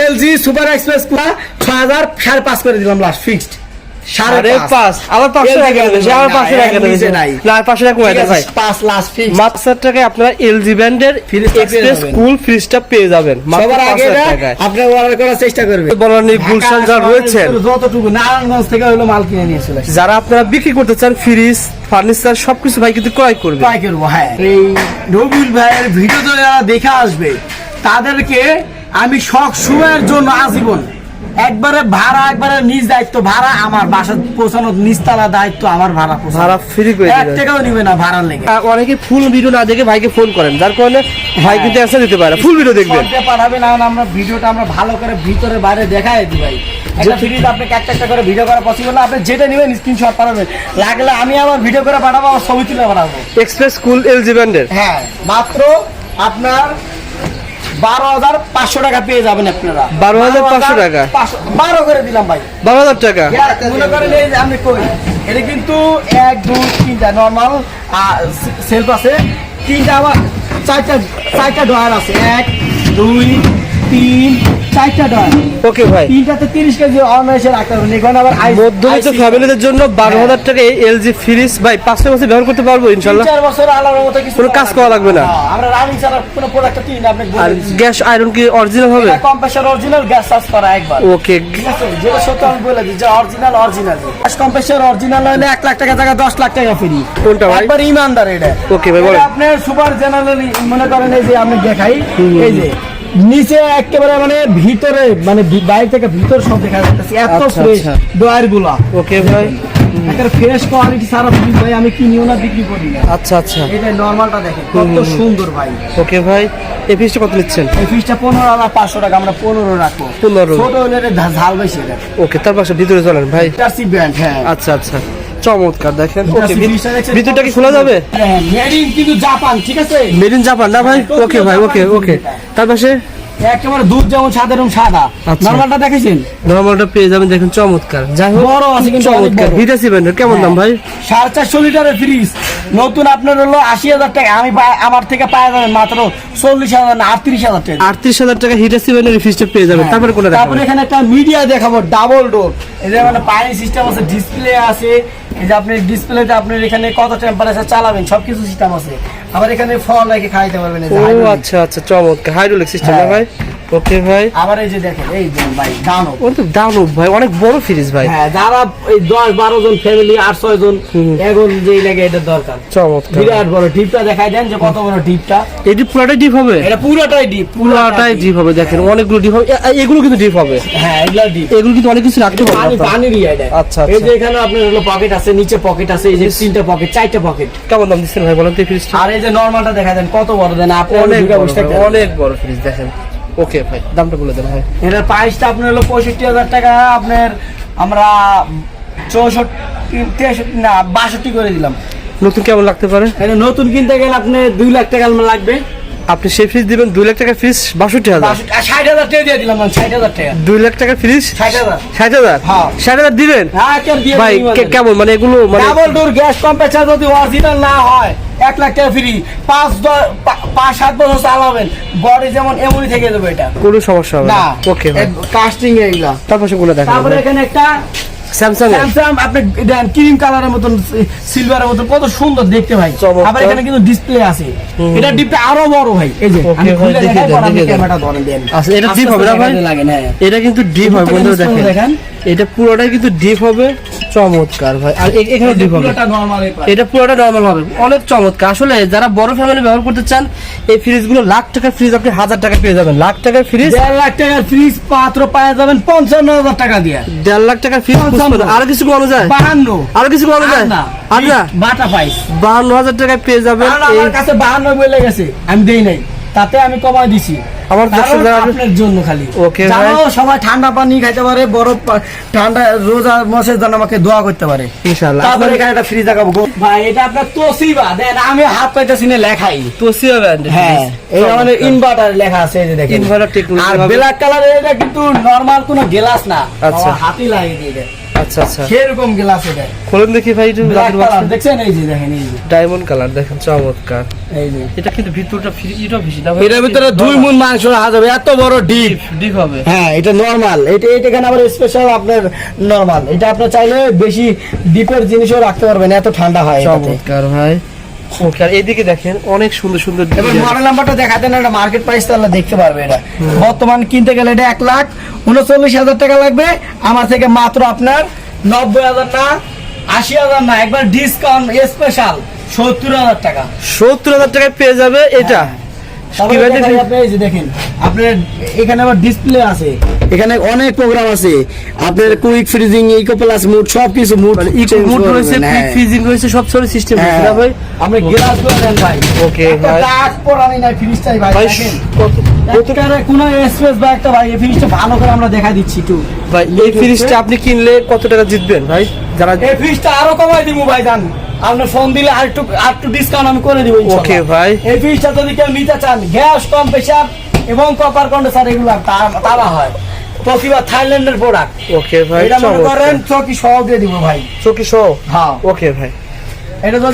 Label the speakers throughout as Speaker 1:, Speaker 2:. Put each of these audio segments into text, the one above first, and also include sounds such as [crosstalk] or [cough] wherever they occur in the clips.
Speaker 1: LG super express কুলা ছয় হাজার সাড়ে পাঁচ করে দিলাম লাস্ট ফিক্সড
Speaker 2: সাড়ে পাঁচ। আবার পাঁচশো টাকা আবার পাঁচশো টাকা না পাঁচশো টাকা কমাই ভাই।
Speaker 1: পাঁচ লাস্ট ফিক্স
Speaker 2: মাত্র টাকায় আপনারা এলজি ব্র্যান্ডের এক্সপ্রেস কুল ফ্রিজটা পেয়ে যাবেন।
Speaker 1: সবার আগে
Speaker 2: পাঁচ হাজার
Speaker 1: এটা
Speaker 2: টাকায়।
Speaker 1: আপনি অর্ডার করার চেষ্টা করবেন
Speaker 2: বনানী গুলশান যারা রয়েছেন।
Speaker 1: যতটুকু নারায়ণগঞ্জ থেকে হলো মাল কিনে নিয়ে চলে
Speaker 2: যারা আপনারা বিক্রি করতে চান ফ্রিজ ফার্নিচার সবকিছু ভাই কিন্তু ক্রয় করবে।
Speaker 1: ট্রাই করব হ্যাঁ। এই রবিউল ভাইয়ের ভিডিও যারা দেখে আসবে তাদেরকে আমি সব সময়ের জন্য আজীবন। একবারে ভাড়া একবারে নিজ দায়িত্ব ভাড়া আমার বাসা পৌঁছানোর নিচতলা দায়িত্ব আমার ভাড়া
Speaker 2: ভাড়া ফ্রি করে
Speaker 1: এক টাকাও নিবে না ভাড়ার লেগে।
Speaker 2: অনেকে ফুল ভিডিও না দেখে ভাইকে ফোন করেন যার কারণে ভাই কিন্তু অ্যান্সার দিতে পারে। ফুল ভিডিও দেখবেন।
Speaker 1: পাঠাবে না আমরা ভিডিওটা আমরা ভালো করে ভিতরে বাইরে দেখাই দিই ভাই। একটা আপনাকে একটা একটা করে ভিডিও করা পসিবল আপনি যেটা নেবেন স্ক্রিনশট পাঠাবেন। লাগলে আমি আবার ভিডিও করে পাঠাবো ছবি তুলে পাঠাবো।
Speaker 2: এক্সপ্রেস এলজি
Speaker 1: হ্যাঁ মাত্র আপনার বারো হাজার পাঁচশো টাকা পেয়ে যাবেন আপনারা।
Speaker 2: 12,500 টাকা?
Speaker 1: পাঁচশো- বারো করে দিলাম ভাই।
Speaker 2: বারো হাজার টাকা?
Speaker 1: মনে করেন এই আমি কই এটা কিন্তু এক দুই তিনটা নর্মাল সেলফ আছে। তিনটা আবার চারটা চারটা ডয়ার আছে। এক দুই তিন চারটা ডয়ার
Speaker 2: ওকে ভাই।
Speaker 1: তিনটাতে তিরিশ কেজি অনায়াসে রাখতে পারবেন এখানে আবার
Speaker 2: মধ্যবিত্ত ফ্যামিলিদের জন্য বারো হাজার টাকা এই এলজি ফ্রিজ ভাই পাঁচ বছর ব্যবহার করতে পারব ইনশাল্লাহ
Speaker 1: চার বছর আলাদা মতো কিছু
Speaker 2: কোনো কাজ করা লাগবে না।
Speaker 1: আমরা রানিং ছাড়া কোনো প্রোডাক্টটা কিনি আপনি
Speaker 2: আর গ্যাস আয়রন কি অরিজিনাল হবে?
Speaker 1: কম্প্রেসার অরিজিনাল গ্যাস চার্জ করা একবার।
Speaker 2: ওকে।
Speaker 1: যেটা সত্য আমি বলে দিই যে original original gas compressor original হলে এক লাখ টাকা দশ লাখ টাকা ফ্রি
Speaker 2: কোনটা ভাই?
Speaker 1: একবার ইমানদার এটা।
Speaker 2: ওকে ভাই,
Speaker 1: আপনার সুপার জেনারেল মনে করেন এই যে আমি দেখাই এই যে নিচে একেবারে মানে ভিতরে মানে বাইরে থেকে ভিতর সব দেখা যাচ্ছে। এত ফ্রেশ। ডয়ারগুলা
Speaker 2: ওকে ভাই।
Speaker 1: একটা ফ্রেশ কোয়ালিটি সারা ফ্রিজ ভাই আমি কিনিও না বিক্রি করি না।
Speaker 2: আচ্ছা আচ্ছা।
Speaker 1: এটা নরমালটা দেখেন কত সুন্দর ভাই।
Speaker 2: ওকে ভাই। এই ফ্রিজটা কত নিচ্ছেন?
Speaker 1: এই ফিসটা পনেরো হাজার পাঁচশো টাকা আমরা পনেরো রাখব।
Speaker 2: 15
Speaker 1: ছোট হলে ঝাল বেশি
Speaker 2: ওকে তার পাশে ভিতরে চলেন ভাই।
Speaker 1: ব্র্যান্ড হ্যাঁ।
Speaker 2: আচ্ছা আচ্ছা। চমৎকার দেখেন ওকে? ভিতরটা কি খোলা যাবে
Speaker 1: মেরিন মেড ইন কিন্তু জাপান ঠিক আছে
Speaker 2: মেড ইন জাপান না ভাই ওকে ভাই ওকে ওকে। তার পাশে
Speaker 1: একেবারে দুধ যেমন সাদা এরকম সাদা।
Speaker 2: আচ্ছা।
Speaker 1: নর্মালটা দেখেছেন?
Speaker 2: নর্মালটা পেয়ে যাবেন দেখেন চমৎকার। যাই হোক
Speaker 1: বড় আছে কিন্তু
Speaker 2: চমৎকার। হিটা সিভেন্ডের কেমন দাম ভাই?
Speaker 1: সাড়ে চারশো লিটারের ফ্রিজ নতুন আপনার হলো আশি হাজার টাকা। আমি আমার থেকে পাওয়া যাবে মাত্র চল্লিশ হাজার না আটত্রিশ হাজার টাকা।
Speaker 2: আটত্রিশ হাজার টাকা হিটা সিভেন্ডের ফ্রিজটা পেয়ে যাবেন। তারপরে কোনটা
Speaker 1: তারপরে এখানে একটা মিডিয়া দেখাবো ডাবল ডোর এই যে মানে পানি সিস্টেম আছে ডিসপ্লে আছে। এই যে আপনি ডিসপ্লেতে আপনার এখানে কত টেম্পারেচার চালাবেন সবকিছু সিস্টেম আছে। আবার এখানে ফল রেখে খাইতে পারবেন
Speaker 2: ও আচ্ছা আচ্ছা চমৎকার। হাইড্রোলিক সিস্টেম না
Speaker 1: হ্যাঁ।
Speaker 2: ভাই? ওকে ভাই।
Speaker 1: আবার এই যে দেখেন এই যে ভাই
Speaker 2: ও তো দারুণ ভাই অনেক বড় ফ্রিজ ভাই।
Speaker 1: হ্যাঁ যারা এই দশ বারো জন ফ্যামিলি আট ছয় জন এখন যেই লাগে এটার দরকার।
Speaker 2: চমৎকার।
Speaker 1: বিরাট বড় ডিপটা দেখাই দেন যে কত বড় ডিপটা
Speaker 2: এটি পুরাটাই ডিপ হবে?
Speaker 1: এটা পুরোটাই ডিপ
Speaker 2: পুরাটাই ডিপ হবে দেখেন অনেকগুলো ডিপ হবে। এগুলো কিন্তু ডিপ হবে।
Speaker 1: হ্যাঁ এগুলা ডিপ
Speaker 2: এগুলো কিন্তু অনেক কিছু রাখতে পারবেন
Speaker 1: পানি এটা
Speaker 2: আচ্ছা,
Speaker 1: এই
Speaker 2: আচ্ছা।
Speaker 1: যে এখানে আপনার হলো পকেট আছে নিচে পকেট আছে এই যে তিনটা পকেট চারটা পকেট
Speaker 2: কেমন দাম দিচ্ছেন ভাই বলেন তো ফ্রিজটা
Speaker 1: আর এই যে নরমালটা দেখা দেন কত বড় দেন আপনি।
Speaker 2: অনেক বড় ফ্রিজ দেখেন। ওকে ভাই দামটা বলে দেন ভাই।
Speaker 1: এটার প্রাইসটা আপনার হলো পঁয়ষট্টি হাজার টাকা আপনার আমরা চৌষট্টি তেষট্টি না বাষট্টি করে দিলাম।
Speaker 2: নতুন কেমন লাগতে পারে?
Speaker 1: নতুন কিনতে গেলে আপনি দুই লাখ টাকা লাগবে।
Speaker 2: আপনি সেই ফ্রিজ দিবেন দুই লাখ টাকা ফ্রিজ বাষট্টি হাজার।
Speaker 1: ষাট হাজার টাকা দিয়ে দিলাম আমি, ষাট হাজার টাকা।
Speaker 2: দুই লাখ টাকা ফ্রিজ
Speaker 1: ষাট হাজার।
Speaker 2: ষাট হাজার?
Speaker 1: হ্যাঁ।
Speaker 2: ষাট হাজার দিবেন?
Speaker 1: হ্যাঁ
Speaker 2: ভাই কেমন? মানে এগুলো মানে
Speaker 1: ডাবল ডোর গ্যাস কম্প্রেসার যদি অরিজিনাল না হয় এক লাখ টাকা ফ্রি পাঁচ পাঁচ সাত বছর চালাবেন। বডি যেমন এমনই থেকে যাবে এটা।
Speaker 2: কোনো সমস্যা হবে না। ওকে
Speaker 1: কাস্টিং এগুলা।
Speaker 2: তারপর কোনটা দেখেন
Speaker 1: তারপরে এখানে একটা
Speaker 2: স্যামসাং
Speaker 1: স্যামসাং আপনি দেন ক্রিম কালারের মতন সিলভারের মতন কত সুন্দর দেখতে ভাই। আবার এখানে কিন্তু ডিসপ্লে আছে এটা ডিপটা আরও বড় ভাই এই যে আমি খুলে দেখাই আপনি ক্যামেরাটা ধরেন দেন
Speaker 2: আচ্ছা, এটা হবে না ভাই?
Speaker 1: লাগেন, হ্যাঁ।
Speaker 2: এটা কিন্তু ডিপ হয় বন্ধুরা দেখেন। এটা পুরোটাই কিন্তু ডিপ হবে চমৎকার ভাই। আর এখানে ডিপ হবে। এটা পুরোটা নর্মাল হবে। অনেক চমৎকার। আসলে যারা বড় ফ্যামিলি ব্যবহার করতে চান এই ফ্রিজগুলো লাখ টাকার ফ্রিজ আপনি হাজার টাকা পেয়ে যাবেন। লাখ টাকার ফ্রিজ
Speaker 1: দেড় লাখ টাকার ফ্রিজ পাত্র পাওয়া যাবেন পঞ্চান্ন হাজার টাকা দিয়ে।
Speaker 2: দেড় লাখ টাকার ফ্রিজ। আরও কিছু কমানো যায়?
Speaker 1: বাহান্ন।
Speaker 2: আরও কিছু কমানো যায়?
Speaker 1: বাটা পাইস
Speaker 2: বাহান্ন হাজার টাকায় পেয়ে যাবেন
Speaker 1: আমার কাছে বাহান্ন বলে গেছে। আমি দেই নাই। তাতে আমি কমাই দিছি।
Speaker 2: আমার
Speaker 1: আপনার জন্য খালি।
Speaker 2: Okay,
Speaker 1: জানো সবাই ঠান্ডা পানি খাইতে পারে বরফ ঠান্ডা রোজা মাসের জন্য আমাকে দোয়া করতে পারে।
Speaker 2: ইনশাআল্লাহ।
Speaker 1: তারপরে এখানে একটা ফ্রিজ দেখাবো। ভাই এটা আপনার তোসিবা। দেন আমি হাত পাইতেছি না লেখাই।
Speaker 2: ব্র্যান্ড
Speaker 1: হ্যাঁ এই আমাদের ইনভার্টার লেখা আছে এই যে দেখেন।
Speaker 2: Inverter technology
Speaker 1: আর ব্ল্যাক কালারের এটা কিন্তু নরমাল কোনো গ্লাস না।
Speaker 2: আচ্ছা।
Speaker 1: হাতি লাগিয়ে দেয়।
Speaker 2: আচ্ছা আচ্ছা।
Speaker 1: গ্লাস এটা?
Speaker 2: খুলুন দেখি ভাই একটু
Speaker 1: দেখছেন? এই যে দেখেন এই যে।
Speaker 2: ডায়মন্ড কালার দেখেন চমৎকার।
Speaker 1: এই যে।
Speaker 2: এটা কিন্তু ভিতরটা ফ্রি এটা বেশি না
Speaker 1: এর ভিতরে দুই মুন মাংস রাখা যাবে এত বড় ডিপ।
Speaker 2: ডিপ হবে।
Speaker 1: হ্যাঁ এটা নরমাল এটা এটা এখানে আবার স্পেশাল আপনার নরমাল এটা আপনার চাইলে বেশি ডিপের জিনিসও রাখতে পারবেন এত ঠান্ডা হয়
Speaker 2: চমৎকার ভাই। এদিকে দেখেন অনেক সুন্দর সুন্দর
Speaker 1: এবার মডেল নাম্বারটা দেখাতে না এটা মার্কেট প্রাইস তাহলে দেখতে পারবে এটা। বর্তমান কিনতে গেলে এটা এক লাখ উনচল্লিশ হাজার টাকা লাগবে আমার থেকে মাত্র আপনার নব্বই হাজার না আশি হাজার না একবার ডিসকাউন্ট স্পেশাল সত্তর হাজার টাকা।
Speaker 2: সত্তর হাজার টাকায় পেয়ে যাবে এটা। দেখি?
Speaker 1: আপনি দেখেন আপনার এখানে আবার ডিসপ্লে আছে। এখানে অনেক প্রোগ্রাম আছে। আপনার quick freezing eco plus mode সব কিছু মুড
Speaker 2: ইকো মুড রয়েছে কুইক ফ্রিজিং রয়েছে সব সব সিস্টেম। রয়েছে। ভাই
Speaker 1: আপনি গ্লাসগুলো নেন ভাই। একটা
Speaker 2: ভাই।
Speaker 1: দাগ পড়ানি নাই ফ্রিজটাই ভাই
Speaker 2: ভাই
Speaker 1: দেখেন।
Speaker 2: কত
Speaker 1: প্রত্যেকটারে কোনো স্পেস বা একটা ভাই এই ফ্রিজটা ভালো করে আমরা দেখা দিচ্ছি একটু।
Speaker 2: ভাই এই ফ্রিজটা আপনি কিনলে কত টাকা জিতবেন ভাই? যারা
Speaker 1: এই ফ্রিজটা আরও কমাই দিব ভাই জান। আপনি ফোন দিলে আর একটু আর একটু ডিসকাউন্ট আমি করে দিব
Speaker 2: ওকে ভাই।
Speaker 1: এই ফ্রিজটা যদি কেউ নিতে চান গ্যাস কম প্রেসার এবং কপার কন্ডেন্সার এগুলো তারা হয়। প্রতিভা থাইল্যান্ডের প্রোডাক্ট
Speaker 2: ওকে ভাই
Speaker 1: এটা মনে। করেন চকি সহ দিয়ে দিব ভাই।
Speaker 2: চকি সহ?
Speaker 1: হ্যাঁ।
Speaker 2: ওকে ভাই।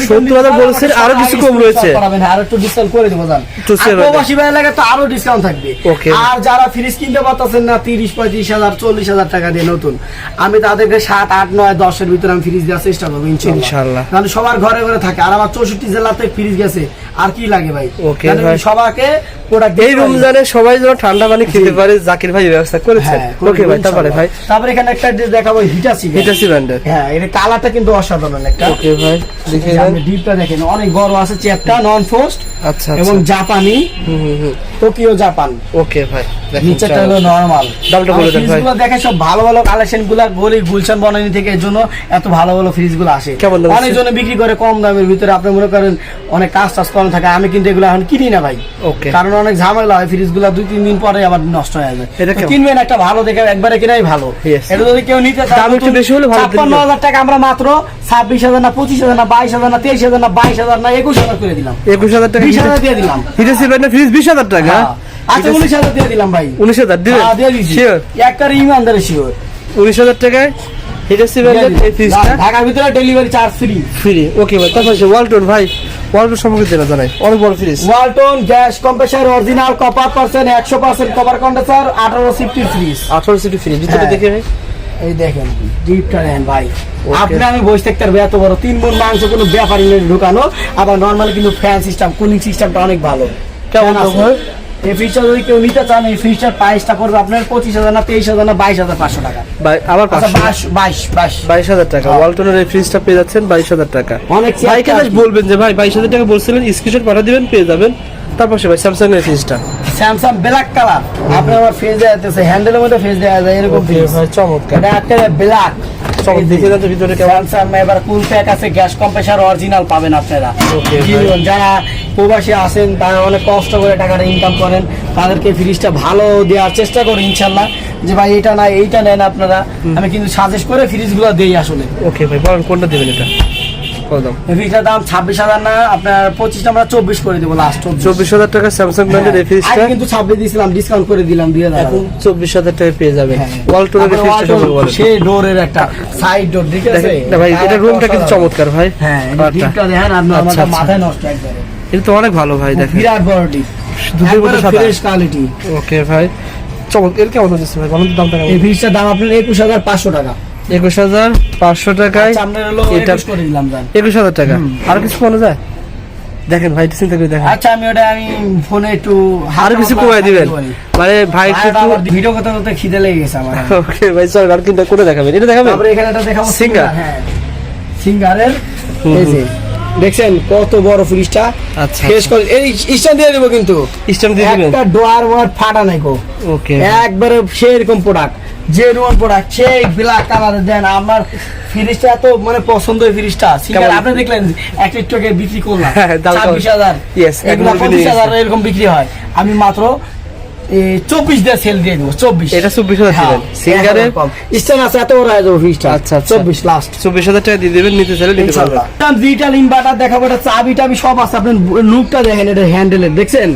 Speaker 2: সত্তর হাজার
Speaker 1: চান, আরও
Speaker 2: কিছু কম রয়েছে।
Speaker 1: করাবেন, হ্যাঁ, একটু ডিসকাউন্ট করে দেবো জান।
Speaker 2: একটু
Speaker 1: আর
Speaker 2: sale
Speaker 1: প্রবাসী ভাই লাগে তো আরও ডিসকাউন্ট থাকবে। আর যারা ফ্রিজ কিনতে পারতেছেন না তিরিশ পঁয়ত্রিশ হাজার চল্লিশ হাজার টাকা দিয়ে নতুন। আমি তাদেরকে সাত আট নয় দশের ভিতরে আমি ফ্রিজ দেওয়ার চেষ্টা করব ইনশাল্লাহ কারণ সবার ঘরে ঘরে থাকে। আর আমার চৌষট্টি জেলাতে ফ্রিজ গেছে। আর কি লাগে ভাই?
Speaker 2: Okay,
Speaker 1: সবাইকে
Speaker 2: এই রমজানে সবাই যেন ঠান্ডা পানি খেতে পারে জাকির ভাই ব্যবস্থা
Speaker 1: হ্যাঁ
Speaker 2: ওকে ভাই তারপরে ভাই।
Speaker 1: তারপরে এখানে একটা দেখাবো হিটাসি
Speaker 2: হিটাসি ব্র্যান্ডের
Speaker 1: হ্যাঁ এটা কালারটা কিন্তু অসাধারণ একটা।
Speaker 2: ওকে ভাই দেখে
Speaker 1: এই যে
Speaker 2: নেন
Speaker 1: আপনি ডিপটা দেখেন অনেক বড় আছে চেপটা নন ফোস্ট
Speaker 2: আচ্ছা
Speaker 1: এবং জাপানি
Speaker 2: হুম হুম হুম।
Speaker 1: Tokyo Japan.
Speaker 2: ওকে ভাই দেখেন
Speaker 1: হলো নরমাল
Speaker 2: দামটা বলে দেন ভাই।
Speaker 1: দেখে সব ভালো ভালো কালেকশনগুলা গলি গুলশান বনানি থেকে এর জন্য এত ভালো ভালো ফ্রিজগুলো আসে। অনেক
Speaker 2: আছে?
Speaker 1: বিক্রি করে কম দামের ভিতরে আপনি মনে করেন অনেক কাজ টাজ কম থাকে আমি কিন্তু এগুলো এখন কিনি না ভাই।
Speaker 2: ওকে।
Speaker 1: কারণ অনেক ঝামেলা হয় ফ্রিজগুলা দুই তিন দিন পরে আবার নষ্ট হয়ে যায়? কিনবেন একটা ভালো দেখে একবারে কিনাই ভালো. এটা যদি কেউ নিতে চায়
Speaker 2: দাম একটু বেশি হলে ভালো
Speaker 1: টাকা আমরা মাত্র ছাব্বিশ হাজার না পঁচিশ হাজার না বাইশ হাজার না তেইশ হাজার না বাইশ হাজার না একুশ হাজার করে দিলাম।
Speaker 2: একুশ হাজার টাকা
Speaker 1: বিশ হাজার দিয়ে দিলাম।
Speaker 2: হিটাসি ব্র্যান্ডের ফ্রিজ বিশ হাজার টাকা?
Speaker 1: হ্যাঁ। আচ্ছা উনিশ হাজার দিয়ে দিলাম ভাই।
Speaker 2: উনিশ হাজার দিবেন
Speaker 1: হ্যাঁ, দিয়ে দিছি।
Speaker 2: শিওর
Speaker 1: ইমানদারে শিওর
Speaker 2: উনিশ হাজার টাকায় হিটাসি ব্র্যান্ডের এই ফ্রিজটা
Speaker 1: ঢাকার ভিতরে delivery charge free
Speaker 2: free okay ভাই তারপর ওয়ালটন ভাই ওয়ালটন সম্পর্কে জানা জানাই। অনেক বড় fridge
Speaker 1: Walton gas compressor original copper percent একশো পার্সেন্ট কপার কন্ডেন্সার আঠারো সিফটি ফ্রিজ
Speaker 2: আঠারো সিটি ফ্রিজ ভিতরে। দেখে ভাই।
Speaker 1: এই দেখেন ডিপটা নেন ভাই। আপনি আমি বসে থাকতে পারব এত বড় তিন মন মাংস কোনো ব্যাপারই নেই ঢুকানো। আবার নর্মাল কিন্তু ফ্যান সিস্টেম কুলিং সিস্টেমটা অনেক ভালো।
Speaker 2: কেমন
Speaker 1: আছে। এই ফ্রিজটা যদি কেউ নিতে চান এই ফ্রিজটার প্রাইসটা পড়বে আপনার পঁচিশ হাজার না তেইশ হাজার না বাইশ হাজার পাঁচশো টাকা।
Speaker 2: আবার
Speaker 1: আচ্ছা বাইশ বাইশ বাইশ।
Speaker 2: হাজার টাকা।
Speaker 1: হ্যাঁ।
Speaker 2: ওয়ালটনের এই ফ্রিজটা পেয়ে যাচ্ছেন বাইশ হাজার টাকা।
Speaker 1: অনেক
Speaker 2: ভাইকে বলবেন যে ভাই বাইশ হাজার টাকা বলছিলেন স্ক্রিনশট পাঠা দিবেন পেয়ে যাবেন। তারপর সে ভাই স্যামসাং এর ফ্রিজটা
Speaker 1: স্যামসাং ব্ল্যাক কালার আপনি আমার ফেস দেওয়া যাচ্ছে হ্যান্ডেলের মধ্যে ফেস দেওয়া যায় এরকম
Speaker 2: ভাই চমৎকার।
Speaker 1: এটা ব্ল্যাক
Speaker 2: চমৎকার দেখে যাচ্ছে ভিতরে
Speaker 1: স্যামসাং এবার কুল প্যাক আছে গ্যাস কম্প্রেসার অরিজিনাল পাবেন আপনারা। যারা প্রবাসী আছেন তারা অনেক কষ্ট করে টাকাটা ইনকাম করেন। তাদেরকে ফ্রিজটা ভালো দেওয়ার চেষ্টা করি ইনশাল্লাহ। যে ভাই এটা না এইটা নেন আপনারা। আমি কিন্তু সাজেস্ট করে ফ্রিজ ফ্রিজগুলো দেই আসলে।
Speaker 2: ওকে ভাই বলেন কোনটা দেবেন এটা? দাম
Speaker 1: দাম ছাব্বিশ হাজার না আপনার পঁচিশ আমরা চব্বিশ করে দেবো লাস্ট
Speaker 2: চব্বিশ। হাজার টাকা স্যামসাং ব্র্যান্ডের এই
Speaker 1: কিন্তু ছাব্বিশ দিয়েছিলাম ডিসকাউন্ট করে দিলাম দুই হাজার।
Speaker 2: চব্বিশ হাজার টাকায় পেয়ে যাবেন।
Speaker 1: হ্যাঁ।
Speaker 2: ওয়ালটনের
Speaker 1: সেই ডোরের একটা সাইড ডোর ঠিক আছে?
Speaker 2: ভাই এটা রুমটা কিন্তু চমৎকার ভাই।
Speaker 1: হ্যাঁ এটা ডিপটা দেখেন আর
Speaker 2: আচ্ছা, আচ্ছা।
Speaker 1: মাথায় নষ্ট একবারে।
Speaker 2: এটা তো অনেক ভালো ভাই দেখেন।
Speaker 1: বিরাট বড় ডিপ
Speaker 2: দুধের মতো সাদা।
Speaker 1: ফ্রেশ কোয়ালিটি
Speaker 2: ওকে ভাই। চমৎকার এর কেমন হচ্ছে ভাই? বলেন দামটা
Speaker 1: এই
Speaker 2: কেমন
Speaker 1: ফ্রিজটার দাম আপনার একুশ হাজার পাঁচশো টাকা।
Speaker 2: একুশ হাজার পাঁচশো টাকায়।
Speaker 1: আচ্ছা,
Speaker 2: এটা
Speaker 1: একুশ
Speaker 2: হাজার টাকা। আর কিছু যায় দেখেন ভাই চিন্তা করে দেখেন।
Speaker 1: আচ্ছা আমি ওটা আমি ফোনে একটু
Speaker 2: আর কিছু কমাই দিবেন। মানে ভাই একটু
Speaker 1: ভিডিও করতে খিদে লেগে গেছে আমার।
Speaker 2: ওকে ভাই চল আর কিনটা করে দেখাবেন? এটা দেখাবেন?
Speaker 1: এখানে একটা দেখাবো সিঙ্গার। হ্যাঁ। সিঙ্গারের এই যে দেখছেন কত বড় ফ্রিজটা
Speaker 2: আচ্ছা
Speaker 1: শেষ করে এই স্ট্যান্ড দিয়ে দেবো কিন্তু।
Speaker 2: স্ট্যাম্প দিয়ে দিবেন?
Speaker 1: একটা ডোয়ার ওয়ার ফাটা নাই গো।
Speaker 2: ওকে।
Speaker 1: একবারে সেরকম প্রোডাক্ট যে রুয়ান প্রোডাক্ট সেই ব্ল্যাক কালার দেন। আমার ফ্রিজটা এত মানে পছন্দ হয় ফ্রিজটা সিঙ্গার আপনি দেখলেন এক আগে বিক্রি করলাম।
Speaker 2: হ্যাঁ, কেমন?
Speaker 1: ছাব্বিশ হাজার এরকম বিক্রি হয়। আমি মাত্র চব্বিশ দিয়ে সেল দিয়ে দেবো চব্বিশ।
Speaker 2: এটা চব্বিশ হাজার দিবেন। সিঙ্গারের?
Speaker 1: স্ট্যান্ড আছে এত বড় হয়ে যাব
Speaker 2: আচ্ছা, আচ্ছা।
Speaker 1: চব্বিশ লাস্ট
Speaker 2: চব্বিশ হাজার টাকা দিয়ে দেবেন নিতে চাইলে নিতে পারবেন।
Speaker 1: ডিজিটাল ইনভার্টার দেখাবো এটা চাবি টাবি সব আছে। আপনি নুকটা দেখেন এটা হ্যান্ডেলের দেখছেন?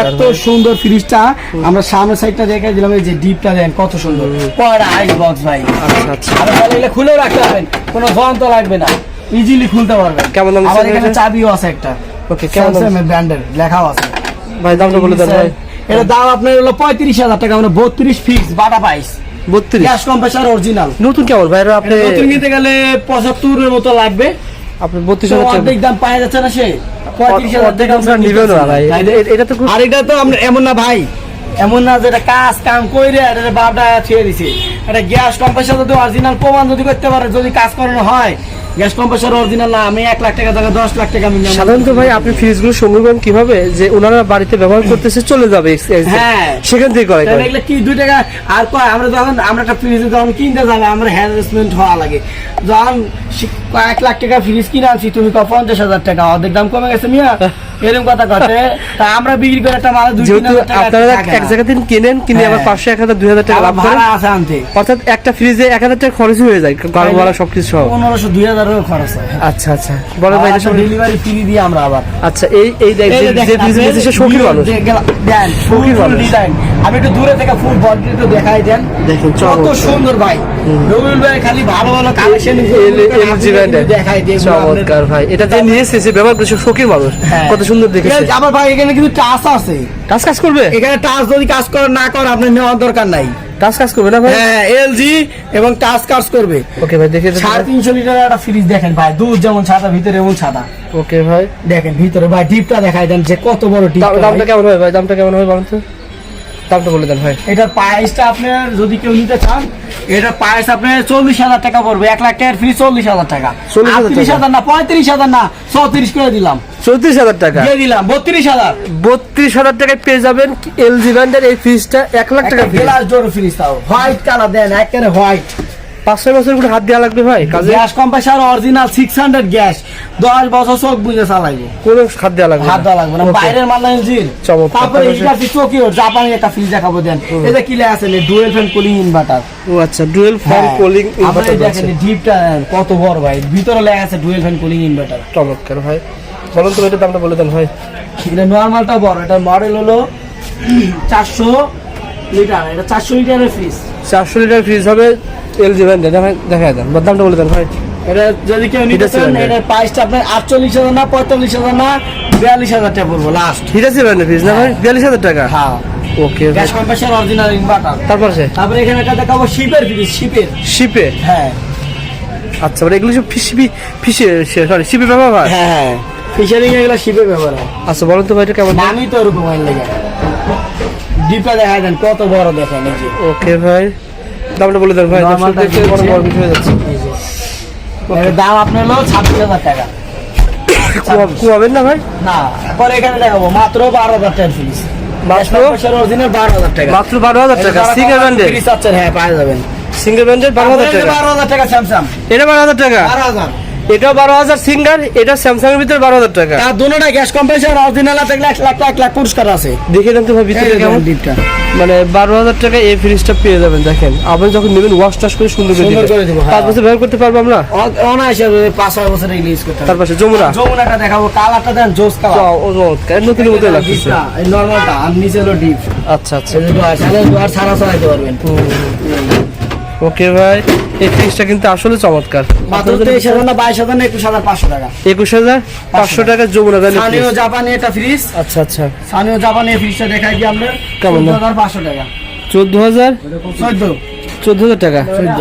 Speaker 1: এত সুন্দর ফ্রিজটা আমরা সামনের সাইডটা দেখে দিলাম এই যে ডিপটা দেখেন কত সুন্দর। পয়রা আইস বক্স ভাই।
Speaker 2: আচ্ছা আচ্ছা।
Speaker 1: আর খুলেও রাখতে পারবেন কোনো যন্ত্র লাগবে না। ইজিলি খুলতে পারবেন।
Speaker 2: কেমন দাম
Speaker 1: আবার এখানে চাবিও আছে একটা।
Speaker 2: ওকে কেমন
Speaker 1: ব্র্যান্ডের লেখাও আছে।
Speaker 2: ভাই দামটা বলে দেন ভাই।
Speaker 1: এটা দাম আপনার হলো পঁয়ত্রিশ হাজার টাকা মানে বত্রিশ ফিক্স বাটা পাইস
Speaker 2: বত্রিশ।
Speaker 1: গ্যাস কম্প্রেসার অরিজিনাল
Speaker 2: নতুন কেমন ভাই? আপনি
Speaker 1: নতুন নিতে গেলে পঁচাত্তরের মতো লাগবে।
Speaker 2: আপনি বত্রিশ হাজার
Speaker 1: অর্ধেক দাম পাওয়া যাচ্ছে না সে। পঁয়ত্রিশ হাজার টাকা
Speaker 2: দাম নিবেন না ভাই। এটা তো
Speaker 1: আর এটা তো আমরা এমন না ভাই। এমন না যেটা কাজ কাম কইরে আর এটা বাপটা ছেড়ে দিছে। এটা গ্যাস কম্প্রেসার যদি অরিজিনাল প্রমাণ যদি করতে পারে যদি কাজ করানো হয়। গ্যাস কম্প্রেসার অরিজিনাল না আমি এক লাখ টাকা টাকা দশ লাখ টাকা আমি
Speaker 2: সাধারণত ভাই আপনি ফ্রিজগুলো সংগ্রহ করেন কীভাবে? যে ওনারা বাড়িতে ব্যবহার করতেছে চলে যাবে
Speaker 1: হ্যাঁ।
Speaker 2: সেখান থেকে করে
Speaker 1: তাহলে এগুলো কি দুই টাকা? আর কয় আমরা যখন আমরা একটা ফ্রিজ যখন কিনতে যাবে আমরা হ্যারাসমেন্ট হওয়া লাগে। যখন এক লাখ টাকা ফ্রিজ কিনে আনছি তুমি কয় পঞ্চাশ হাজার টাকা অর্ধেক দাম কমে গেছে মিয়া। এরকম কথা ঘটে তা আমরা বিক্রি করে একটা মাল দুই
Speaker 2: আপনারা এক জায়গা থেকে কিনেন কিনে আবার
Speaker 1: হ্যাঁ।
Speaker 2: পাঁচশো এক হাজার দুই হাজার টাকা লাভ
Speaker 1: ভাড়া আছে আনতে।
Speaker 2: অর্থাৎ একটা ফ্রিজে এক হাজার টাকা খরচ হয়ে যায় গরম ভাড়া সবকিছু সহ।
Speaker 1: পনেরোশো দুই হাজার খরচ হয়।
Speaker 2: আচ্ছা আচ্ছা। বড় ভাই সব
Speaker 1: ডেলিভারি ফ্রি দিয়ে আমরা আবার।
Speaker 2: আচ্ছা এই এই দেখ- যে- ফ্রিজ নিয়েছে সে শৌখিন মানুষ।
Speaker 1: দেন
Speaker 2: শৌখিন
Speaker 1: ভালো
Speaker 2: মানুষ।
Speaker 1: আমি একটু দূরে থেকে ফুল বডি একটু দেখাই দেন।
Speaker 2: দেখুন,
Speaker 1: কত সুন্দর ভাই। রবিউল ভাই খালি ভালো ভালো কালেকশন দেখাই দিয়ে
Speaker 2: চমৎকার ভাই। এটা যে নিয়েছে সে ব্যবহার করছে শৌখিন মানুষ।
Speaker 1: হ্যাঁ।
Speaker 2: কত সুন্দর দেখেছে।
Speaker 1: আবার ভাই এখানে কিন্তু টাচ আছে।
Speaker 2: কাজ কাজ করবে?
Speaker 1: এখানে টাচ যদি কাজ করে না করে আপনার নেওয়ার দরকার নাই।
Speaker 2: কাজ কাজ করবে না ভাই?
Speaker 1: হ্যাঁ এলজি এবং টাচ কাজ করবে।
Speaker 2: ওকে ভাই দেখে
Speaker 1: সাড়ে তিনশো লিটার একটা ফ্রিজ দেখেন ভাই দুধ যেমন সাদা ভিতরে এমন সাদা।
Speaker 2: ওকে ভাই।
Speaker 1: দেখেন ভিতরে ভাই ডিপটা দেখাই দেন যে কত বড় ডিপ
Speaker 2: দামটা কেমন হয় ভাই? দামটা কেমন হয় বলুন তো? দামটা বলে দেন হয়।
Speaker 1: এটার প্রাইসটা আপনার যদি কেউ নিতে চান এটার প্রাইস আপনার চল্লিশ হাজার টাকা পড়বে এক লাখ টাকার ফ্রি চল্লিশ হাজার টাকা।
Speaker 2: চল্লিশ
Speaker 1: হাজার না পঁয়ত্রিশ হাজার না চৌত্রিশ করে দিলাম।
Speaker 2: চৌত্রিশ হাজার টাকা।
Speaker 1: দিয়ে দিলাম বত্রিশ হাজার।
Speaker 2: বত্রিশ হাজার টাকায় পেয়ে যাবেন এলজি ব্র্যান্ডের এই ফ্রিজটা এক লাখ টাকা ফ্রিজ
Speaker 1: গ্লাস ডোর ফ্রিজ তাও। হোয়াইট কালার দেন একেবারে হোয়াইট
Speaker 2: পাঁচ ছয় বছর করে হাত দেওয়া লাগবে ভাই? কাজে?
Speaker 1: Gas compressor original six hundred gas. দশ বছর চোখ বুঝে চালাইবো।
Speaker 2: কোনো হাত দেওয়া লাগবে
Speaker 1: হাত দেওয়া লাগবে না। বাইরের মাল নাই জির
Speaker 2: চমৎকার।
Speaker 1: তারপরে এটা টোকিও জাপানি একটা ফ্রিজ দেখাবো দেন। এটা কি আছে ডুয়েল ফ্যান কুলিং ইনভার্টার
Speaker 2: ও আচ্ছা ডুয়েল ফ্যান কুলিং
Speaker 1: আপনি দেখেন ডিপটা কত বড় ভাই। ভিতরে লেখা আছে ডুয়েল ফ্যান কুলিং ইনভার্টার
Speaker 2: চমৎকার ভাই। বলুন তো এটার দামটা বলে দেন ভাই।
Speaker 1: এটা নর্মালটা বড়। এটা মডেল হলো চারশো লিটার। এটা চারশো লিটারের ফ্রিজ
Speaker 2: চারশো লিটার ফ্রিজ হবে এলজি ব্র্যান্ডের দেখা দেন। দামটা বলে দেন ভাই।
Speaker 1: এটা যদি কেউ নিতে চান। এটার প্রাইসটা আপনার আটচল্লিশ হাজার না পঁয়তাল্লিশ হাজার না বিয়াল্লিশ হাজার টাকা পড়ব লাস্ট
Speaker 2: হিটাচি ব্র্যান্ডের ফ্রিজ না ভাই? বিয়াল্লিশ হাজার টাকা?
Speaker 1: হ্যাঁ।
Speaker 2: Okay
Speaker 1: gas compressor original inverter
Speaker 2: তারপর সে?
Speaker 1: তারপরে এখানে একটা দেখাবো শিপের ফ্রিজ শিপের
Speaker 2: শিপে
Speaker 1: হ্যাঁ।
Speaker 2: আচ্ছা মানে এগুলো সব ফিসি ফিসি সরি শিপে ব্যবহার? হ্যাঁ
Speaker 1: হ্যাঁ। ফিশারিং এগুলো শিপে ব্যবহার হয়।
Speaker 2: আচ্ছা বলুন তো ভাই এটা কেমন?
Speaker 1: দামই তো ওরকম হয় লেগে। ডিপটা দেখা দেন কত বড় দেখেন এই যে।
Speaker 2: ওকে ভাই দামটা বলে দেন ভাই দর্শক দেখতে
Speaker 1: দাম
Speaker 2: বড় বড় হয়ে যাচ্ছে।
Speaker 1: এর দাম আপনার হলো ছাব্বিশ হাজার টাকা। [coughs]
Speaker 2: কুয়াবেন না ভাই?
Speaker 1: না পরে এখানে দেখাবো মাত্র বারো হাজার টাকা ফিস
Speaker 2: মাত্র?
Speaker 1: অরিজিনাল বারো হাজার টাকা।
Speaker 2: মাত্র বারো হাজার টাকা সিঙ্গেল
Speaker 1: ফ্রিজ হ্যাঁ পাওয়া যাবেন।
Speaker 2: সিঙ্গেল ব্র্যান্ডের বারো হাজার টাকা?
Speaker 1: বারো হাজার টাকা স্যামসাং।
Speaker 2: এটা বারো হাজার টাকা?
Speaker 1: বারো হাজার।
Speaker 2: এটাও বারো হাজার সিঙ্গার এটা স্যামসাং এর ভিতরে বারো হাজার টাকা।
Speaker 1: আর দুটোটা গ্যাস কম্প্রেসার অরিজিনাল থাকলে এক লাখ এক লাখ পুরস্কার আছে।
Speaker 2: দেখে দেন তো ভিতরে কেমন?
Speaker 1: দেখেন ডিপটা
Speaker 2: মানে বারো হাজার টাকা এই ফ্রিজটা পেয়ে যাবেন দেখেন। আপনি যখন নেবেন ওয়াশ টাশ করে সুন্দর করে
Speaker 1: দিব, হ্যাঁ।
Speaker 2: পাঁচ বছর ব্যবহার করতে পারব আমরা?
Speaker 1: অনায়াসে পাঁচ ছয় বছর ইউজ করতে
Speaker 2: তার পাশে যমুনা।
Speaker 1: যমুনাটা দেখাবো কালারটা দেন জোস কালার
Speaker 2: ও চমৎকার নতুন মতো লাগতেছে।
Speaker 1: এই নর্মালটা আর নিচে হলো ডিপ
Speaker 2: আচ্ছা। আচ্ছা
Speaker 1: দুয়ার ছাড়া চালাইতে পারবেন।
Speaker 2: ওকে ভাই এই ফ্রিজটা কিন্তু আসলে চমৎকার।
Speaker 1: মাত্র তেইশ হাজার না বাইশ হাজার না একুশ হাজার পাঁচশো টাকা।
Speaker 2: একুশ হাজার পাঁচশো টাকা যমুনা ভ্যালি
Speaker 1: স্থানীয় জাপানি একটা ফ্রিজ
Speaker 2: আচ্ছা আচ্ছা।
Speaker 1: স্থানীয় জাপানি ফ্রিজটা দেখাই দিই আপনার
Speaker 2: কেমন
Speaker 1: হাজার পাঁচশো টাকা।
Speaker 2: চোদ্দ হাজার?
Speaker 1: চোদ্দ।
Speaker 2: চোদ্দ হাজার টাকা?
Speaker 1: চোদ্দ।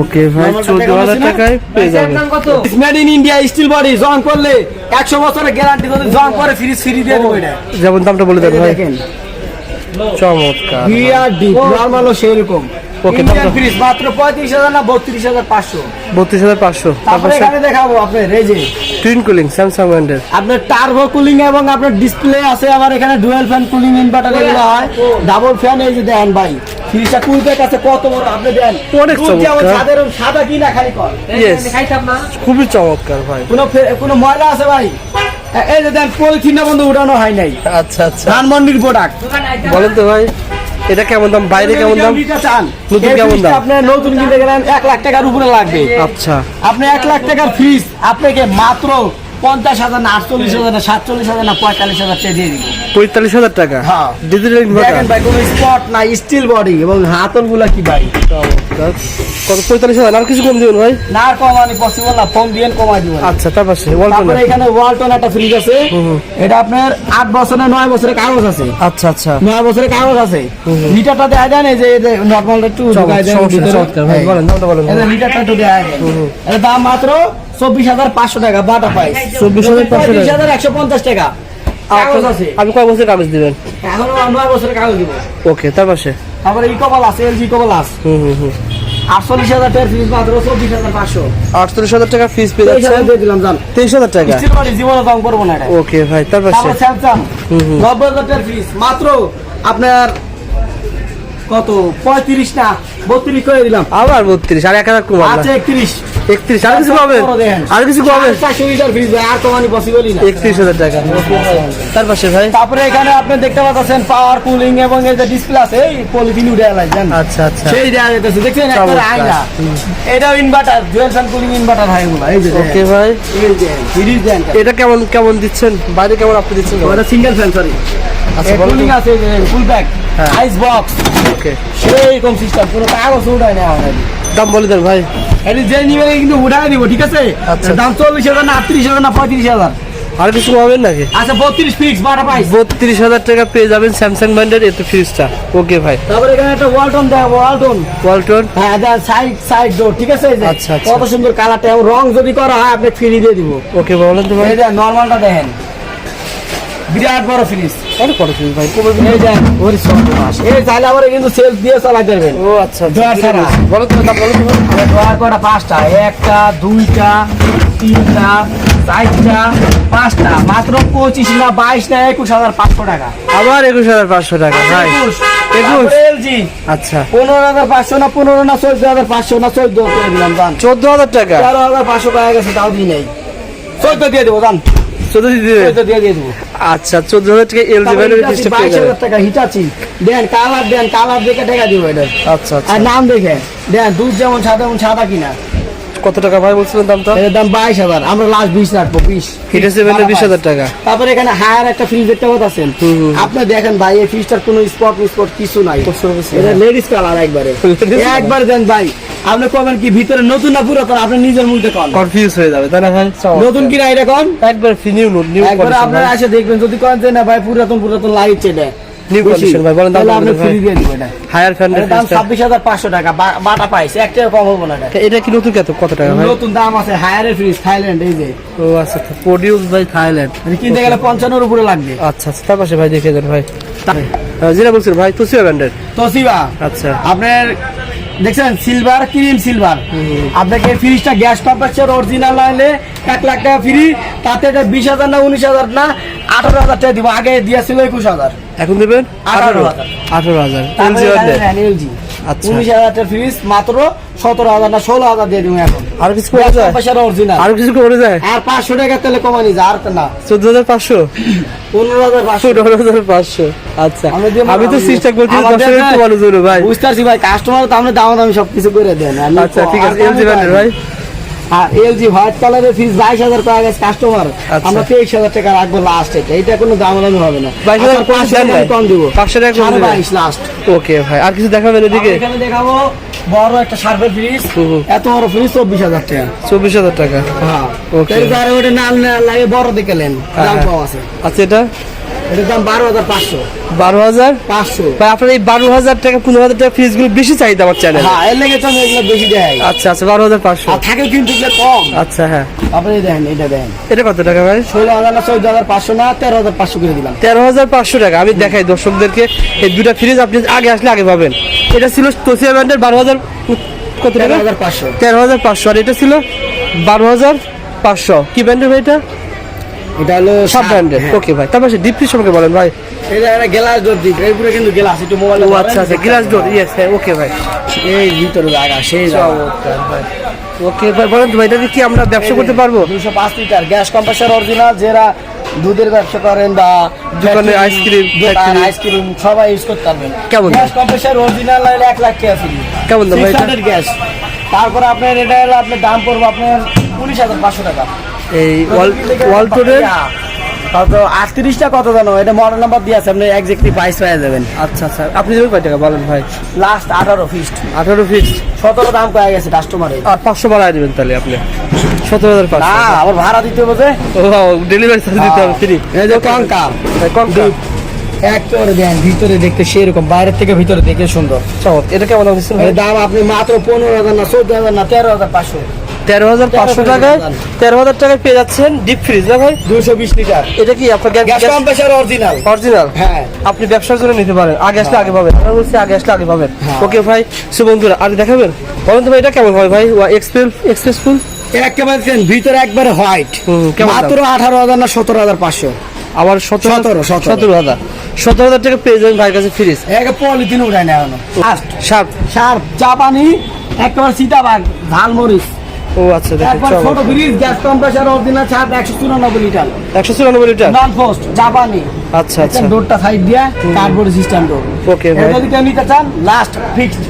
Speaker 2: ওকে ভাই চোদ্দ হাজার টাকায় পেয়ে যাবেন।
Speaker 1: Made in India steel body জং করলে একশো বছরের গ্যারান্টি যদি জং করে ফ্রিজ ফ্রি দিয়ে দেবো এটা।
Speaker 2: যেমন দামটা বলে দেন ভাই। চমৎকার
Speaker 1: সেরকম।
Speaker 2: Okay,
Speaker 1: ফ্রিজ মাত্র পঁয়ত্রিশ হাজার না বত্রিশ হাজার পাঁচশো?
Speaker 2: বত্রিশ হাজার পাঁচশো। তারপর
Speaker 1: তারপরে এখানে দেখাবো আপনার এই যে
Speaker 2: টুইন কুলিং স্যামসাং ব্র্যান্ডের
Speaker 1: আপনার টার্বো কুলিং এবং আপনার ডিসপ্লে আছে আবার এখানে ডুয়েল ফ্যান কুলিং ইনভার্টার এগুলো হয়। ডাবল ফ্যান এই যে দেন ভাই ফ্রিজটা কুলতে কাছে কত বড় আপনি দেন।
Speaker 2: অনেক চমৎকার।
Speaker 1: সাদা কি না খালি কর।
Speaker 2: খুবই চমৎকার ভাই।
Speaker 1: কোনো কোনো ময়লা আছে ভাই? এই যে দেন পলিথিনটা বন্ধু উঠানো হয় নাই।
Speaker 2: আচ্ছা আচ্ছা।
Speaker 1: ধানমন্ডির প্রোডাক্ট
Speaker 2: বলেন তো ভাই। এটা কেমন দাম? বাইরে কেমন দাম? নতুন কেমন দাম?
Speaker 1: আপনি নতুন কিনতে গেলেন এক লাখ টাকার উপরে লাগবে।
Speaker 2: আচ্ছা।
Speaker 1: আপনি এক লাখ টাকার ফিস আপনাকে মাত্র পঞ্চাশ হাজার না আটচল্লিশ হাজার না সাতচল্লিশ হাজার না পঁয়তাল্লিশ হাজার টাকা দিয়ে দিব।
Speaker 2: পঁয়তাল্লিশ হাজার টাকা?
Speaker 1: হ্যাঁ।
Speaker 2: ডিজিটাল ইনভার্টার
Speaker 1: ভাই কোনো স্পট না স্টিল বডি এবং হাতলগুলা কি ভাই?
Speaker 2: কত পঁয়তাল্লিশ হাজার? আর কিছু কম দিবেন ভাই?
Speaker 1: না কমানি পসিবল না ফোন দিয়ে কমাই দিব
Speaker 2: আচ্ছা তার পাশে ওয়ালটন
Speaker 1: এখানে ওয়ালটন একটা ফ্রিজ আছে। এটা আপনার আট বছরের নয় বছরের কাগজ আছে।
Speaker 2: আচ্ছা আচ্ছা।
Speaker 1: নয় বছরের কাগজ আছে। লিটারটা দেখা যায় না যে নর্মাল একটু ঢুকাই দেন ভিতরে।
Speaker 2: চমৎকার ভাই,
Speaker 1: এই।
Speaker 2: বলেন, বলেন।
Speaker 1: এই একটু দেখা যায়। এর দাম মাত্র চব্বিশ হাজার পাঁচশো টাকা বাটা পাইস
Speaker 2: 24,500 টাকা।
Speaker 1: হাজার একশো পঞ্চাশ টাকা। কাগজ আছে।
Speaker 2: আমি কয় বছর কাগজ দিবেন?
Speaker 1: এখনও নয় বছরের কাগজ দিব।
Speaker 2: ওকে তার পাশে?
Speaker 1: তারপরে ইকোবল আছে এলজি ইকোবল আছে।
Speaker 2: হুম হুম হুম।
Speaker 1: আটচল্লিশ হাজার টাকার ফ্রিজ মাত্র চব্বিশ হাজার পাঁচশো।
Speaker 2: আটচল্লিশ হাজার টাকা ফিস পেয়ে
Speaker 1: তেইশ দিয়ে দিলাম জান।
Speaker 2: তেইশ হাজার টাকা?
Speaker 1: জীবনে দাম করব না
Speaker 2: ওকে ভাই তার পাশে?
Speaker 1: স্যামসাং নব্বই হাজার টাকার ফ্রিজ মাত্র আপনার কত? পঁয়ত্রিশ না বত্রিশ করে দিলাম।
Speaker 2: আবার বত্রিশ আর এক হাজার কমাল
Speaker 1: আচ্ছা একত্রিশ।
Speaker 2: একত্রিশ আর কিছু পাবেন? আর কিছু পাবেন?
Speaker 1: চারশো লিটার ফ্রিজ ভাই আর কমানি পসিবলই না।
Speaker 2: একত্রিশ হাজার টাকা। তার পাশে ভাই?
Speaker 1: তারপরে এখানে আপনি দেখতে পাচ্ছেন পাওয়ার কুলিং এবং এই যে ডিসপ্লে আছে এই পলিথিন এলাই জান
Speaker 2: আচ্ছা আচ্ছা।
Speaker 1: সেই দেওয়া যেতেছে দেখছেন একটা আয়না। এটাও inverter dual fan cooling inverter হয় এগুলো। এই যে
Speaker 2: ওকে ভাই।
Speaker 1: এই যে ফ্রিজ দেন।
Speaker 2: এটা কেমন কেমন দিচ্ছেন? বাইরে কেমন আপনি দিচ্ছেন?
Speaker 1: ওটা সিঙ্গেল ফ্যান সরি
Speaker 2: আচ্ছা,
Speaker 1: কুলিং আছে ফুল
Speaker 2: হ্যাঁ।
Speaker 1: আইস বক্স
Speaker 2: ওকে
Speaker 1: সেই রকম সিস্টেম কোনো কাগজ উঠায় না
Speaker 2: দাম বলে দেন ভাই।
Speaker 1: এটি যে নিবে কিন্তু উঠায় দিব ঠিক আছে?
Speaker 2: আচ্ছা।
Speaker 1: দাম চল্লিশ হাজার না আটত্রিশ হাজার না পঁয়ত্রিশ হাজার।
Speaker 2: আর কিছু পাবেন নাকি?
Speaker 1: আচ্ছা বত্রিশ ফিক্স বারো পাইস
Speaker 2: বত্রিশ হাজার টাকা পেয়ে যাবেন স্যামসাং ব্র্যান্ডের এত ফ্রিজটা ওকে ভাই।
Speaker 1: তারপরে এখানে একটা ওয়ালটন দেয় ওয়ালটন
Speaker 2: ওয়ালটন
Speaker 1: হ্যাঁ দেখ সাইড সাইড ডোর ঠিক আছে? এই যে
Speaker 2: আচ্ছা, আচ্ছা।
Speaker 1: কত সুন্দর কালারটা এবং রং যদি করা হয় আপনি ফ্রি দিয়ে দিব।
Speaker 2: ওকে বলেন তো ভাই।
Speaker 1: এই যে নর্মালটা দেখেন। বিরাট বড় ফ্রিজ
Speaker 2: অনেক বড় ফ্রিজ ভাই? কবে
Speaker 1: এই যে ওর সর্বনাশ এই চাইলে আবার কিন্তু সেলফ দিয়ে চালাই দেবেন।
Speaker 2: ও আচ্ছা
Speaker 1: ডয়ার ছাড়া।
Speaker 2: বলো তো দাম বলো তো
Speaker 1: কটা পাঁচটা। একটা দুইটা তিনটা চারটা পাঁচটা। মাত্র পঁচিশ না বাইশ না একুশ হাজার পাঁচশো টাকা।
Speaker 2: আবার একুশ হাজার পাঁচশো টাকা ভাই।
Speaker 1: একুশ।
Speaker 2: একুশ?
Speaker 1: এলজি
Speaker 2: আচ্ছা।
Speaker 1: পনেরো হাজার পাঁচশো না পনেরো না চোদ্দ হাজার পাঁচশো না চোদ্দ করে দিলাম
Speaker 2: চোদ্দ হাজার টাকা?
Speaker 1: তেরো হাজার পাঁচশো টাকা গেছে তাও দিই নেই। চোদ্দ দিয়ে দেবো দান
Speaker 2: চোদ্দ
Speaker 1: দিয়ে দিয়ে দেবো।
Speaker 2: আচ্ছা চোদ্দ হাজার টাকা এলজি ব্র্যান্ডের ফ্রিজটা পেয়ে যাবেন
Speaker 1: টাকা Hitachi. Then colour then colour দেখে টাকা দিব এটা।
Speaker 2: আচ্ছা আচ্ছা।
Speaker 1: আর নাম দেখে। দেন দুধ যেমন সাদা সাদা কিনা।
Speaker 2: কত টাকা ভাই বলছিলেন দামটা?
Speaker 1: এর দাম বাইশ হাজার। আমরা লাস্ট বিশ রাখব বিশ।
Speaker 2: হিটা সেভেনের বিশ হাজার টাকা।
Speaker 1: তারপরে এখানে হায়ার একটা ফ্রিজ দেখতে
Speaker 2: হুম, হুম।
Speaker 1: আপনি দেখেন ভাই এই ফ্রিজটার কোনো স্পট স্পট কিছু নাই। এটা লেডিস কালার একবারে। একবার দেন ভাই আপনি কবেন কি ভিতরে নতুন না পুরাতন? আপনি নিজের মুখে কন।
Speaker 2: কনফিউজ হয়ে যাবে তাই না ভাই?
Speaker 1: নতুন কিনা এটা কন?
Speaker 2: একবার নিউ নিউ
Speaker 1: একবার আপনারা এসে দেখবেন যদি কন যে না ভাই পুরাতন পুরাতন লাগছে এটা বেশি,
Speaker 2: condition ভাই, বলেন দাম
Speaker 1: আপনি। ফ্রি দিয়ে দিব এটা।
Speaker 2: হায়ার ফ্যান্ডের
Speaker 1: এটার দাম ছাব্বিশ হাজার পাঁচশো টাকা বাটা পাইছে একটা কম হব না এটা।
Speaker 2: কি নতুন কত কত টাকা ভাই?
Speaker 1: নতুন দাম আছে হায়ারের ফ্রিজ থাইল্যান্ড এই যে।
Speaker 2: ও আচ্ছা প্রডিউস বাই থাইল্যান্ড
Speaker 1: মানে কিনতে গেলে পঞ্চান্নর উপরে লাগবে।
Speaker 2: আচ্ছা আচ্ছা তার পাশে ভাই দেখে দেন ভাই। আহ, যেটা বলছেন ভাই তুসিয়া ব্র্যান্ডের?
Speaker 1: তোসিবা।
Speaker 2: আচ্ছা।
Speaker 1: আপনার দেখছেন সিলভার ক্রিম সিলভার আপনাকে ফ্রিজটা গ্যাস অরিজিনাল আনলে এক লাখ টাকা ফ্রি তাতে এটা বিশ হাজার না উনিশ হাজার না আঠারো হাজার টাকা দিব আগে দিয়েছিল একুশ হাজার।
Speaker 2: এখন দেবেন?
Speaker 1: আঠারো
Speaker 2: আঠারো।
Speaker 1: হাজার।
Speaker 2: আচ্ছা।
Speaker 1: উনিশ হাজার টাকা মাত্র সতেরো হাজার না ষোলো হাজার দিয়ে দিব এখন।
Speaker 2: আর কিছু কমে যায়?
Speaker 1: অরিজিনাল
Speaker 2: আর কিছু কমে যায়?
Speaker 1: আর পাঁচশো টাকা তেলে কমানি যায় আর না।
Speaker 2: চোদ্দ হাজার পাঁচশো?
Speaker 1: পনেরো হাজার পাঁচশো।
Speaker 2: পনেরো হাজার পাঁচশো। আচ্ছা।
Speaker 1: আমি
Speaker 2: তো করছি ভাই।
Speaker 1: বুঝতে পারছি ভাই কাস্টমার তো আমরা দাম দামি সবকিছু করে দেন
Speaker 2: আচ্ছা ঠিক আছে ভাই।
Speaker 1: আর এলজি হোয়াইট কালারের ফিস বাইশ হাজার টাকা গেছে কাস্টমার
Speaker 2: আচ্ছা।
Speaker 1: আমরা তেইশ হাজার টাকা রাখব লাস্ট এটা এটা কোনো দাম দামি হবে না।
Speaker 2: 22,000
Speaker 1: আচ্ছা, পাঁচশো টাকা কম দিব।
Speaker 2: 500 টাকা
Speaker 1: সাড়ে বাইশ লাস্ট
Speaker 2: ওকে ভাই আর কিছু দেখাবেন এদিকে?
Speaker 1: এখানে দেখাবো বড় একটা সার্ভে ফ্রিজ। এত বড় ফ্রিজ চব্বিশ হাজার টাকা।
Speaker 2: চব্বিশ হাজার টাকা।
Speaker 1: হ্যাঁ. এর দ্বারা ওটা নাল লাগে বড় দেখলেন দাম
Speaker 2: হ্যাঁ।
Speaker 1: কম আছে।
Speaker 2: আচ্ছা এটা?
Speaker 1: এটার দাম বারো হাজার পাঁচশো।
Speaker 2: বারো হাজার?
Speaker 1: পাঁচশো।
Speaker 2: ভাই আপনার এই বারো হাজার টাকা পনেরো হাজার টাকা ফ্রিজগুলো বেশি চাহিদা আমার চ্যানেলে
Speaker 1: হ্যাঁ এর লেগে তো আমি এগুলো বেশি দেয়
Speaker 2: আচ্ছা আচ্ছা বারো হাজার পাঁচশো।
Speaker 1: আর থাকে কিন্তু এগুলো কম।
Speaker 2: আচ্ছা হ্যাঁ।
Speaker 1: আপনি দেখেন এটা দেখেন।
Speaker 2: এটা কত টাকা ভাই?
Speaker 1: ষোলো হাজার না চৌদ্দ হাজার পাঁচশো না তেরো হাজার পাঁচশো করে দিলাম।
Speaker 2: তেরো হাজার পাঁচশো টাকা। আমি দেখাই দর্শকদেরকে এই দুটা ফ্রিজ আপনি আগে আসলে আগে পাবেন। এটা ছিল তোসিয়া ব্র্যান্ডের বারো হাজার কত টাকা?
Speaker 1: হাজার পাঁচশো।
Speaker 2: তেরো হাজার পাঁচশো। আর এটা ছিল বারো হাজার পাঁচশো। কি ব্র্যান্ডের ভাই এটা?
Speaker 1: এটা হলো
Speaker 2: সব ব্র্যান্ডের। ওকে ভাই তারপর ডিপ ফ্রিজ সম্পর্কে বলেন ভাই।
Speaker 1: এটা একটা গ্লাস ডোর এরপরে কিন্তু গ্লাস একটু মোবাইল
Speaker 2: ও আচ্ছা আচ্ছা গ্লাস ডোর ইয়েস হ্যাঁ ওকে ভাই।
Speaker 1: এই ভিতরে জায়গা সেই
Speaker 2: চমৎকার ভাই। ওকে ভাই বলেন তো ভাই এটা কি আমরা ব্যবসা করতে পারব?
Speaker 1: দুশো পাঁচ লিটার গ্যাস কম্প্রেসার অরিজিনাল যারা দুধের ব্যবসা করেন বা
Speaker 2: দোকানে ice cream, factory.
Speaker 1: Ice cream সবাই ইউজ করতে পারবেন।
Speaker 2: কেমন?
Speaker 1: গ্যাস কম্প্রেসার অরিজিনাল এক লাখ টাকা ফ্রি
Speaker 2: কেমন দাম ভাই
Speaker 1: গ্যাস তারপর আপনার এটা হলো আপনার দাম পড়বে আপনার উনিশ হাজার পাঁচশো টাকা।
Speaker 2: এই ওয়াল ওয়ালটনের
Speaker 1: কত আটত্রিশটা কত জানো? এটা মডেল নাম্বার দিয়ে আছে আপনি এক্সাক্টলি প্রাইস পেয়ে যাবেন।
Speaker 2: আচ্ছা আচ্ছা। আপনি দেবেন কয় টাকা? বলেন ভাই।
Speaker 1: লাস্ট আঠারো ফিস্ট
Speaker 2: আঠারো ফিক্সড
Speaker 1: সতেরো দাম কয়ে গেছে কাস্টমারে
Speaker 2: আর পাঁচশো বাড়ায় দেবেন তাহলে আপনি। সতেরো হাজার পাঁচশো।
Speaker 1: আবার ভাড়া দিতে হবে যে।
Speaker 2: ও ডেলিভারি চার্জ দিতে হবে ফ্রি
Speaker 1: এই যে কঙ্কা।
Speaker 2: কম
Speaker 1: এক করে দেন ভিতরে দেখতে সেরকম বাইরের থেকে ভিতরে দেখে সুন্দর।
Speaker 2: এটা কেমন দাম
Speaker 1: আপনি মাত্র পনেরো হাজার না চোদ্দ হাজার না তেরো হাজার পাঁচশো।
Speaker 2: তেরো হাজার পাঁচশো টাকায় তেরো হাজার টাকায় পেয়ে যাচ্ছেন ডিপ ফ্রিজ না ভাই
Speaker 1: দুশো বিশ লিটার।
Speaker 2: এটা কি আপনার
Speaker 1: গ্যাস কম্প্রেসার অরিজিনাল
Speaker 2: অরিজিনাল
Speaker 1: হ্যাঁ।
Speaker 2: আপনি ব্যবসার জন্য নিতে পারেন। আগে আসলে আগে পাবেন। আমরা বলছি আগে আসলে আগে পাবেন।
Speaker 1: হ্যাঁ।
Speaker 2: ওকে ভাই সো বন্ধুরা আর দেখাবেন? বলেন তো ভাই এটা কেমন হয় ভাই? এক্সপ্রেস এক্সপ্রেসফুল
Speaker 1: একেবারে ভিতরে একবারে হোয়াইট? মাত্র আঠারো হাজার না সতেরো হাজার পাঁচশো।
Speaker 2: আবার সতেরো
Speaker 1: সতেরো,
Speaker 2: হাজার। সতেরো হাজার টাকা পেয়ে যাবেন ভাইয়ের কাছে ফ্রিজ
Speaker 1: একে পলিথিন উঠায় না এখনও।
Speaker 2: শার্প
Speaker 1: সার জাপানি একেবারে সীতাবাগ ঝালমরিচ।
Speaker 2: ও আচ্ছা
Speaker 1: ছোট ব্রিজ গ্যাস কম্প্রেসার অরিজিনাল ছাড় একশো চুরানব্বই লিটার।
Speaker 2: একশো চুরানব্বই লিটার?
Speaker 1: নন পোস্ট জাপানি।
Speaker 2: আচ্ছা আচ্ছা।
Speaker 1: ডোরটা সাইড দিয়া কার্ডবোর্ড সিস্টেম ডোর
Speaker 2: ওকে ভাই।
Speaker 1: যদি কেউ নিতে চান লাস্ট ফিক্সড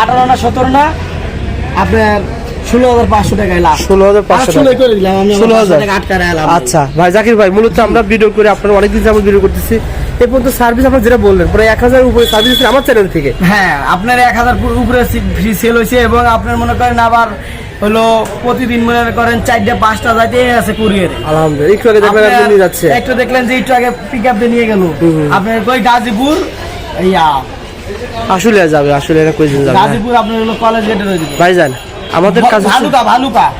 Speaker 1: আঠারো না সতেরো না আপনার ষোলো হাজার পাঁচশো টাকায় লাস্ট
Speaker 2: ষোলো হাজার পাঁচশো টাকা।
Speaker 1: করে দিলাম আমি
Speaker 2: ষোলো হাজার। আচ্ছা ভাই জাকির ভাই মূলত আমরা ভিডিও করে আপনার অনেকদিন যাবত ভিডিও করতেছি। এ পর্যন্ত সার্ভিস আপনার যেটা বললেন প্রায় এক হাজার উপরে সার্ভিস আমার চ্যানেল থেকে।
Speaker 1: হ্যাঁ আপনার এক হাজার উপরে ফ্রি সেল হয়েছে এবং আপনার মনে করেন আবার হলো প্রতিদিন মনে করেন চারটে পাঁচটা যাইতে আছে কুরিয়ারে
Speaker 2: আলহামদুলিল্লাহ একটু আগে দেখবেন আপনি নিয়ে যাচ্ছে
Speaker 1: একটু দেখলেন যে একটু আগে পিক আপ নিয়ে গেল। আপনার কই গাজীপুর? ইয়া।
Speaker 2: আসলে যাবে আসলে এটা কই যাবে হ্যাঁ।
Speaker 1: গাজীপুর আপনার হলো কলেজ গেটে
Speaker 2: ভাইজান আমাদের কাছে
Speaker 1: ভালুকা ভালুকা।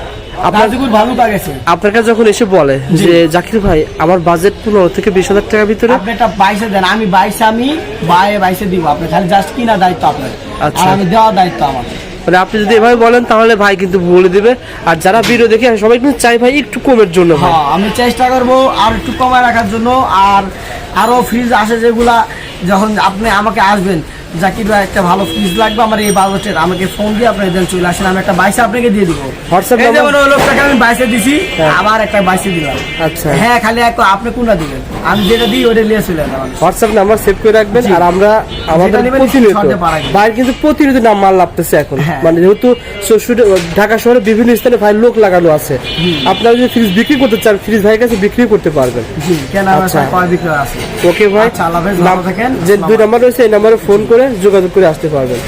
Speaker 2: আপনার-
Speaker 1: গেছে।
Speaker 2: আপনার কাছে যখন এসে বলে যে জাকির ভাই আমার বাজেট পনেরো থেকে বিশ হাজার টাকার ভিতরে?
Speaker 1: আপনি একটা বাইশে দেন আমি বাইশে আমি বায়ে বাইশে দিব। আপনি খালি জাস্ট কিনা দায়িত্ব আপনার।
Speaker 2: আচ্ছা।
Speaker 1: আর আমি দেওয়ার দায়িত্ব আমার।
Speaker 2: মানে আপনি যদি এভাবে বলেন, তাহলে ভাই কিন্তু বলে দিবে। আর যারা ভিডিও দেখে সবাই কিন্তু চাই ভাই একটু কমের জন্য
Speaker 1: হ্যাঁ আমি চেষ্টা করব আর একটু কমায় রাখার জন্য। আর আরও ফ্রিজ আসে যেগুলা, যখন আপনি আমাকে আসবেন জাকির ভাই একটা ভালো ফ্রিজ লাগবে আমার এই বাজেটের। আমাকে ফোন দিয়ে আপনি চলে আসেন আমি একটা বাইসে আপনাকে দিয়ে দিব।
Speaker 2: হোয়াটসঅ্যাপ
Speaker 1: এই যেমন ওই লোকটাকে আমি বাইসে দিছি আবার একটা বাইসে দিলাম।
Speaker 2: আচ্ছা।
Speaker 1: হ্যাঁ খালি এক আপনি কোনটা দিবেন? আমি যেটা দিই ওটা নিয়ে চলে
Speaker 2: হোয়াটসঅ্যাপ নাম্বার সেভ করে রাখবেন আর আমরা আমাদের প্রতিনিয়ত কিন্তু প্রতিনিয়ত নাম মাল লাগতেছে এখন।
Speaker 1: হ্যাঁ।
Speaker 2: মানে যেহেতু ঢাকা শহরে বিভিন্ন স্থানে ভাই লোক লাগানো আছে। আপনারা যদি ফ্রিজ বিক্রি করতে চান ফ্রিজ ভাইয়ের কাছে বিক্রি করতে পারবেন।
Speaker 1: কেন
Speaker 2: আচ্ছা। ওকে ভাই।
Speaker 1: আচ্ছা।
Speaker 2: যে দুই নাম্বার রয়েছে এই নাম্বারে ফোন করে যোগাযোগ করে আসতে পারবেন।